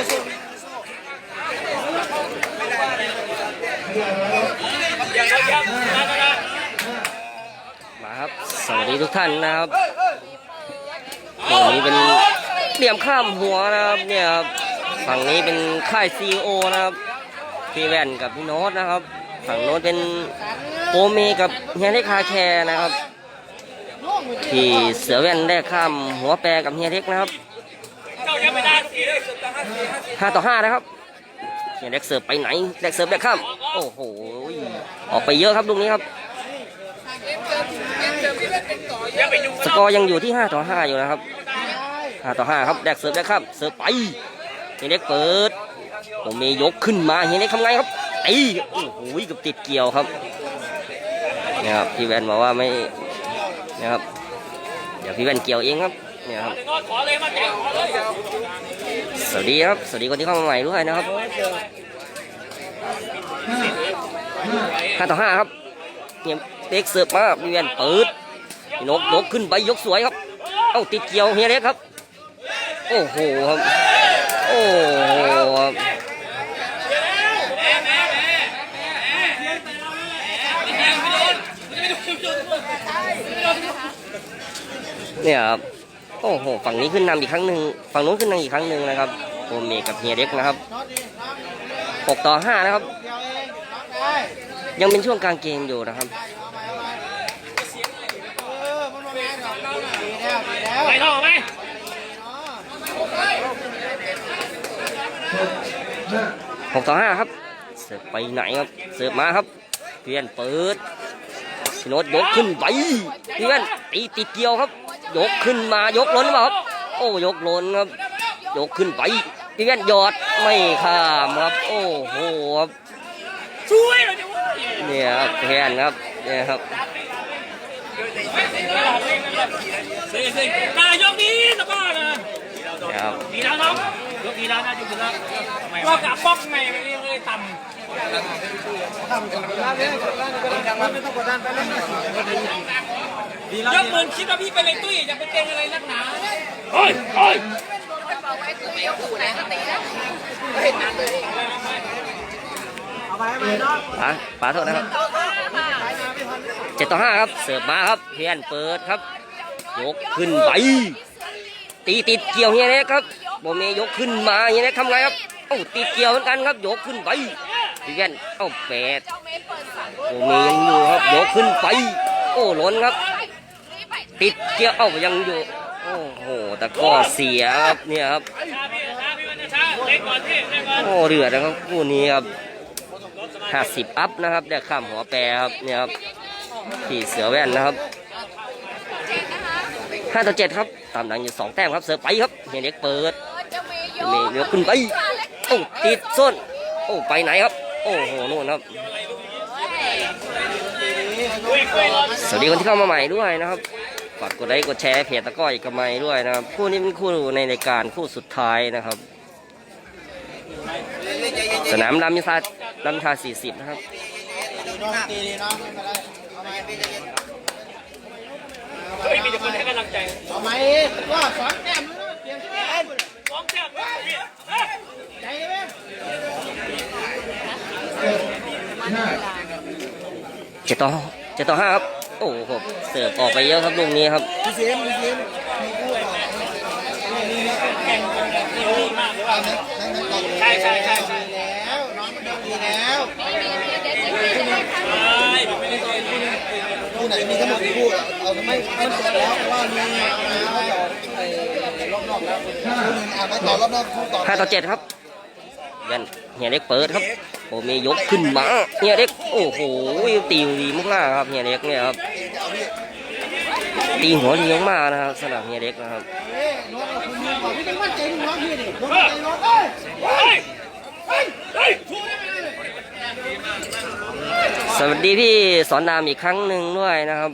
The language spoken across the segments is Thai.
มาครับ สวัสดีทุกท่านนะครับวันนี้เป็นเหลี่ยมข้ามหัวนะครับ เนี่ยครับ ฝั่งนี้เป็นค่ายซีโอนะครับ พี่แว่นกับพี่โน้ตนะครับ ฝั่งโน้ตเป็นโปเมกับเฮียเล็กคาแคร์นะครับที่เสือแว่นได้ข้ามหัวแปรกับเฮียเล็กนะครับ ห้าต่อห้านะครับเฮียเล็กเสิร์ฟไปไหนเล็กเสิร์ฟได้ข้ามโอ้โหออกไปเยอะครับลูกนี้ครับสกอร์ยังอยู่ที่5ต่อ5อยู่นะครับ5ต่อ5ครับแดกเสิร์ฟแดกครับเสิร์ฟไปเฮเล็กเปิดผมมียกขึ้นมาเฮเล็กทำไงครับไอ้โอ้โหกับติดเกี่ยวครับนี่ยครับพี่แวนบอกว่าไม่นะครับเดี๋ยวพี่แวนเกี่ยวเองครับ เนี่ยครับสวัสดีครับสวัสดีคนที่เข้ามาใหม่ด้วยนะครับ5ต่อ5ครับเนี่ยเด็กเสิร์ฟมาพี่แวนเปิดนกยกขึ้นไปยกสวยครับ เอ้าติดเกี่ยวเฮียเล็กครับ โอ้โหครับโอ้โหครับเนี่ยครับ โอ้โหฝั่งนี้ขึ้นนำอีกครั้งหนึ่งฝั่งนู้นขึ้นนำอีกครั้งหนึ่งนะครับโอเมกับเฮียเล็กนะครับหกต่อห้านะครับ ยังเป็นช่วงกลางเกมอยู่นะครับไปต่อไหมหกต่อห้าครับ เสิร์ฟไปไหนครับ เสิร์ฟมาครับ เพียนเปิดพี่โนตยกขึ้นไป เพียนตีติดเกี่ยวครับ ยกขึ้นมายกล้นหรือเปล่าครับโอ้ยกล้นครับ ยกขึ้นไปเพียนหยอดไม่ข้ามครับ โอ้โหครับช่วยเราจะว่าเนี่ยครับแพนครับเนี่ยครับเซ่เซ่ตายกนี้ตะก้อนะเนี่ยครับดีแล้วน้องยกดีแล้วนะจุดแล้วก็กะป๊อกไงไม่ได้เลยต่ำย กมือคิดว่าพี่เป็นอะไรตุ้ยจะไปเก่งอะไรนักหนาเฮ้ยเฮ้ยป๋าป๋าโทษนะครับเจ็ดต่อห้าครับ เสิร์ฟมาครับเพียนเปิดครับ ยกขึ้นไปตีติดเกี่ยวเฮียเล็กครับโบเมยกขึ้นมาเฮียเล็กทำไงครับเอ้าติดเกี่ยวเหมือนกันครับ ยกขึ้นไปพี่แว่นเอ้าแปดโบเมยังอยู่ครับยกขึ้นไป โอ้ล้นครับ ติดเกี่ยวเอ้ายังอยู่ โอ้โหแต่ก็เสียครับเนี่ยครับช้าพี่ช้าพี่มันจะช้าเล็กก่อนพี่เล็กก่อนโอ้เดือดนะครับคู่นี้ครับห้าสิบอัพนะครับได้ข้ามหัวแปรครับเนี่ยครับที่เสือแว่นนะครับห้าต่อเจ็ดครับตามหลังอยู่สองแต้มครับเสือไปครับเฮียเล็กเปิดเมย์เลี้ยวขึ้นไปโอ้ติดส้นโอ้ไปไหนครับ โอ้โหนู่นครับ สวัสดีคนที่เข้ามาใหม่ด้วยนะครับ ฝากกดไลค์กดแชร์เพจตะก้อยกับไม้ด้วยนะครับ คู่นี้เป็นคู่ในรายการคู่สุดท้ายนะครับ สนามรามอินทราลำทา40นะครับเฮ้ยมีแต่คนให้กำลังใจเอาไมรอดสองแต้มแล้วเตรียมแต้มสองแต้มเฮ้ยใจไหมเจ็ดต่อเจ็ดต่อห้าครับ โอ้โห เสิร์ฟออกไปเยอะครับลูกนี้ครับพี่เสียมพี่เสียมมีคู่ต่อแข่งกันแบบเร็วมากเลยว่าทั้งนั้นต่อใช่ใช่ใช่ใช่ดีแล้วน้องมันดีแล้วใช่ผมไม่ได้ตัวเองคู่ไหนมีทั้งหมดกี่คู่เอาไม่ไม่จบแล้วเพราะว่ามีมีเขาต่อไอ้รอบนอกแล้วคู่นึ่งอะไปต่อรอบนอกคู่ต่อห้าต่อเจ็ดครับ แว่นเฮียเล็กเปิดครับโอ้มียกขึ้นมาเฮียเล็กโอ้โหตีดีมากๆครับเฮียเล็กเนี่ยครับตีหัวดีมากนะครับสำหรับเฮียเล็กนะครับสวัสดีพี่สอนรามอีกครั้งหนึ่งด้วยนะครับ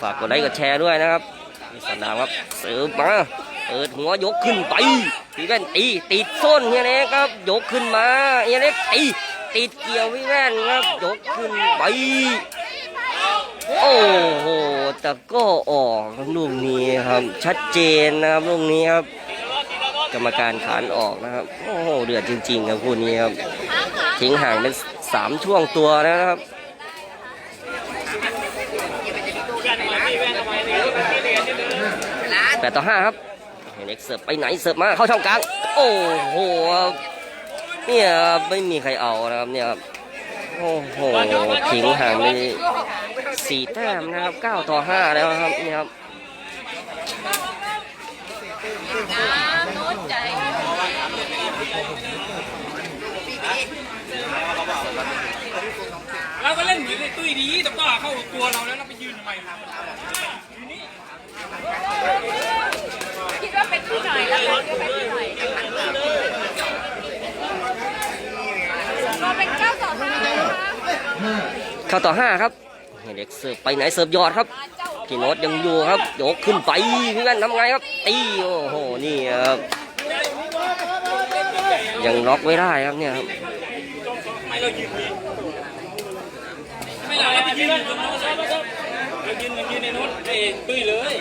ฝากกดไลค์กดแชร์ด้วยนะครับสอนรามครับเสิร์ฟมา เปิดหัวยกขึ้นไปพี่แว่นตีติดส้นเฮียเล็กครับ ยกขึ้นมาเฮียเล็กตีติดเกี่ยวพี่แว่นครับ ยกขึ้นไปโอ้โหแต่ก็ออกลูกนี้ครับ ชัดเจนนะครับลูกนี้ครับ กรรมการขานออกนะครับ โอ้โหเดือดจริง ๆ ครับคู่นี้ครับทิ้งห่างเป็นสามช่วงตัวแล้วนะครับแปดต่อห้าครับ เล็กเสิร์ฟไปไหนเสิร์ฟมาเข้าช่องกลาง โอ้โหเนี่ยไม่มีใครเอานะครับเนี่ยครับโอ้โหทิ้งห่างไปสี่แต้มนะครับเก้าต่อห้าแล้วครับเนี่ยครับเราก็เล่นเหมือนในตุ้ยดีแต่ก็เข้าตัวเราแล้วเราไปยืนทำไมครับ คิดว่าเป็นพี่หน่อยแล้วกันคิดว่าเป็นพี่หน่อยเราเป็นเก้าต่อห้านะคะ เข้าต่อห้าครับเฮเล็กเสิร์ฟไปไหนเสิร์ฟยอดครับเจ้าพี่โนตยังอยู่ครับยกขึ้นไปพี่แว่นทำไงครับตีโอ้โหนี่ครับยังล็อกไว้ได้ครับเนี่ยครับไม่เรายืนดีไม่เราไปยืนตรงโน้นเรายืนยืนในโน้นไอ้ตุ้ยเลย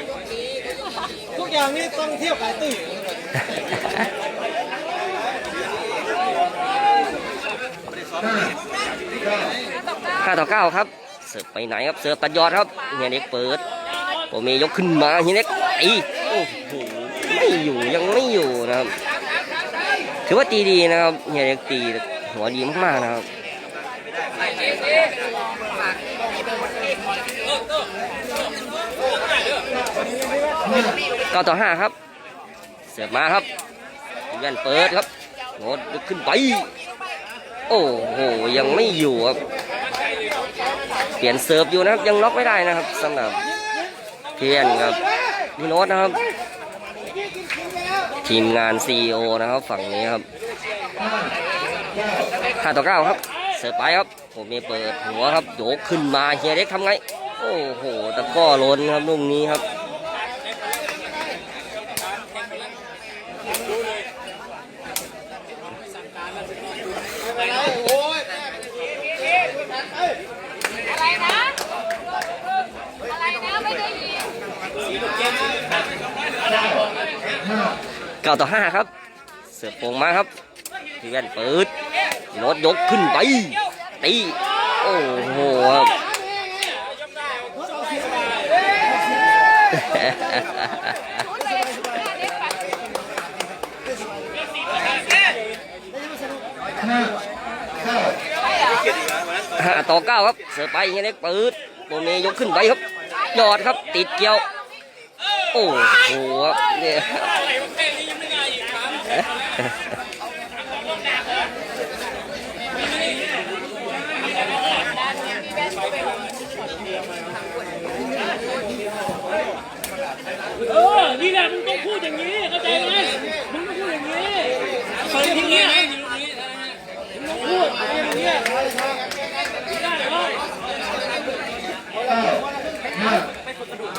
ทุกอย่างนี่ต้องเที่ยวกับตุ้ย ห้าต่อเก้าครับ เสิร์ฟไปไหนครับ เสิร์ฟตัดยอดครับเฮียเน็กเปิดโอเมยกขึ้นมาเฮียเน็กตีโอ้โหไม่อยู่ยังไม่อยู่นะครับ ถือว่าตีดีนะครับเฮียเน็กตีหัวดีมากๆนะครับเก้าต่อห้าครับ เสิร์ฟมาครับเวียนเปิดครับโนดยกขึ้นไป โอ้โห ยังไม่อยู่ครับ ปลี่ยนเสิร์ฟอยู่นะครับ ยังล็อกไม่ได้นะครับสำหรับเพียนครับพี่โน้ตนะครับ ทีมงานซีโอนะครับ ฝั่งนี้ครับห้าต่อเก้าครับ เสิร์ฟไปครับ ผมมีเปิดหัวครับโยกขึ้นมาเฮียเล็กทำไง โอ้โหตะก้อล้นครับลูกนี้ครับ 9ต่อห้าครับ เสือโป่งมาครับพี่แว่นเปิดรถยกขึ้นไปตีโอ้โหต่อเก้าครับ เสือไปเฮ้ยเล็กปืดโมเมยกขึ้นไปครับ ยอดครับ ติดเกี่ยว โอ้โหเนี่ย เออ นี่แหละมึงต้องพูดอย่างนี้เข้าใจไหมมึงต้องพูดอย่างนี้เปิดอย่างนี้นะมึงต้องพูดอย่างนี้ได้เหรอ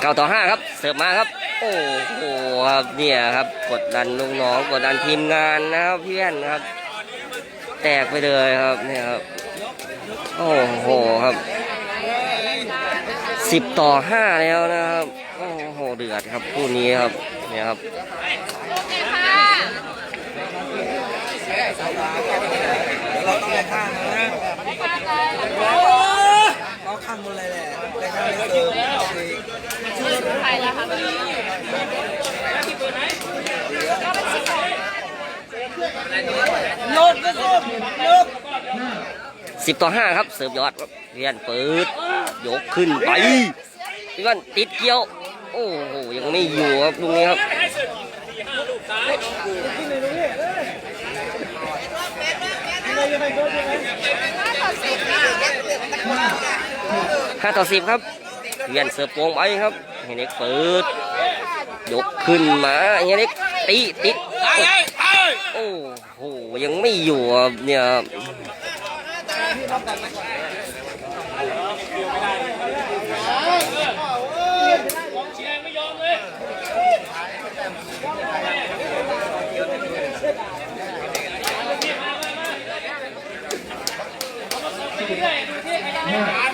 เก้าต่อห้าครับ เสิร์ฟมาครับ โอ้โหครับเนี่ยครับกดดันลูกน้องกดดันทีมงานนะครับพี่แว่นครับ แตกไปเลยครับเนี่ยครับโอ้โหครับสิบต่อห้าแล้วนะครับโอ้โหเดือดครับคู่นี้ครับเนี่ยครับเราต้องไปข้างนะ ไม่ข้ามเลยหลังหมดเลยแหละแต่ข้งนี้เจากใครแล้วคะพี่ก็เป็นสิบสองลดก็ส้มลดสิบต่อห้าครับ เสิร์ฟยอดครับพี่แว่นเปิด ยกขึ้นไปพี่ว่นติดเกี่ยว โอ้โห ยังไม่อยู่ครับลูกนี้ครับให้เสิร์ฟสี่ ห้าต่อสิบครับเวียนเสิร์ฟโปงไปครับเฮเน็กเปิด ยกขึ้นมาเฮเน็กตีติดโอ้โหยังไม่อยู่เนี่ยเ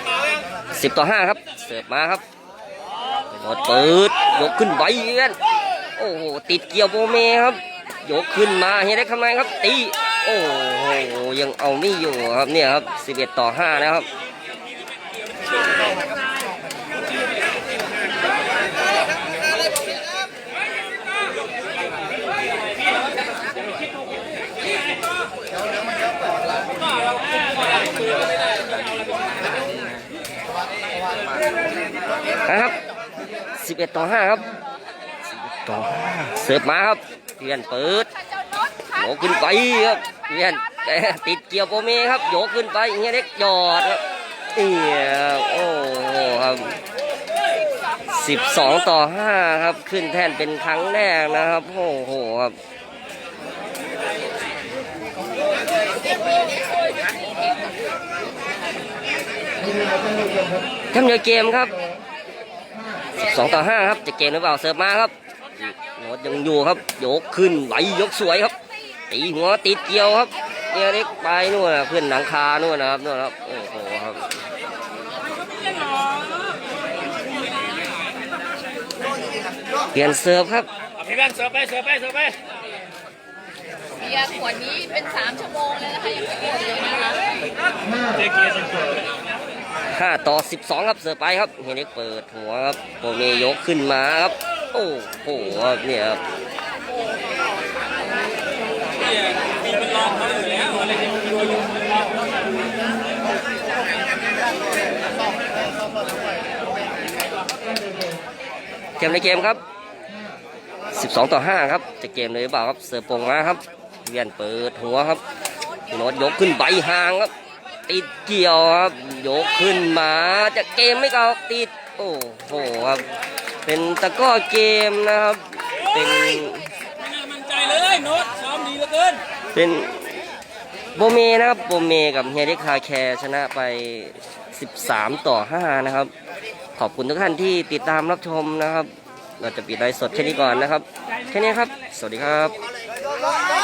สิบต่อห้าครับ เสิร์ฟมาครับหมดเปิด ยกขึ้นไปเวียนโอ้โห ติดเกี่ยวโบเมครับ ยกขึ้นมาเฮียได้ทำไมครับ ตี โอ้โห ยังเอาไม่อยู่ครับเนี่ยครับสิบเอ็ดต่อห้านะครับ นะครับ11ต่อ5ครับ11ต่อ5เสิร์ฟมาครับเพียนเปิดโยกขึ้นไปครับเพียนแต่ติดเกี่ยวโปรเมครับโยกขึ้นไปเฮียเล็กหยอดครับเอียโอ้โหครับ12ต่อ5ครับขึ้นแท่นเป็นครั้งแรกนะครับโอ้โหครับ ทำเดียวเกมครับ2ต่อ5ครับจะเกมหรือเปล่าเสิร์ฟมาครับโนดยังอยู่ครับยกขึ้นไหวยกสวยครับ ตีหัวติดเกี่ยวครับเนี่ยเล็กไปนู่นนะเพื่อนหนังคานู่นนะครับนู่นครับโอ้โหครับเปลี่ยนเสิร์ฟครับเอาพี่แบงค์เสิร์ฟไปเสิร์ฟไปเสิร์ฟไปเบียร์ขวดนี้เป็นสามชั่วโมงเลยนะคะยังไม่หมดเลยนะคะ 5 ต่อ 12 ครับเสิร์ฟไปครับเฮยเล็กเปิดหัวครับโปเมยกขึ้นมาครับ โอ้โหครับเนี่ยครับเป็นรองเขาอยู่แล้วอะไรจะมีอยู่เกมในเกมครับ 12 ต่อ 5 ครับจะเกมเลยหรือเปล่าครับเสิร์ฟโปงมาครับเวียนเปิดหัวครับโนดยกขึ้นใบห่างครับ ติดเกี่ยวครับ ยกขึ้นมาจะเกมไม่เก่าติด โอ้โหครับ เป็นตะกร้อเกมนะครับ เป็นไม่น่ามั่นใจเลยโน้ตซ้อมดีเหลือเกิน เป็นโบเมนะครับโบเมกับเฮยเด็กคาแคร์ชนะไป 13 ต่อ 5 นะครับ ขอบคุณทุกท่านที่ติดตามรับชมนะครับ เราจะปิดไลฟ์สดแค่นี้ก่อนนะครับ แค่นี้ครับ สวัสดีครับเ